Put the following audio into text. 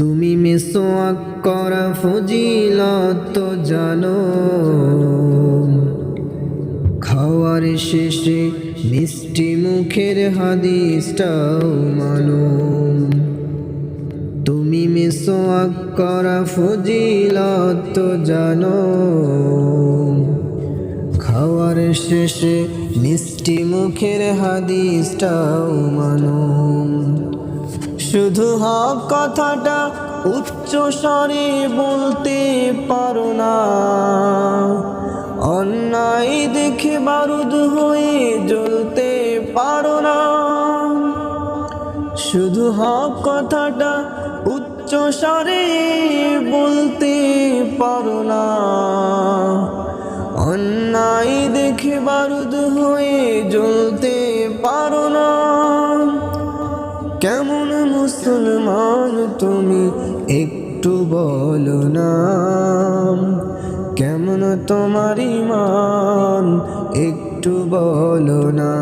তুমি মিসওয়াক করা ফজিলত জানো। খাওয়ার শেষে মিষ্টি মুখের হাদিসটাও মানো। তুমি মিসওয়াক করা ফজিলত জানো। খাওয়ার শেষে মিষ্টি মুখের হাদিসটাও মানো। শুধু হক কথাটা উচ্চ স্বরে বলতে পারো না। অন্যায় দেখে বারুদ হয়ে জ্বলতে পারো না। শুধু হক কথাটা উচ্চ স্বরে বলতে পারো না। অন্যায় দেখে বারুদ হয়ে জ্বলতে পারো কেমন মুসলমান তুমি একটু বলো না। কেমন তোমার ইমান একটু বলো না।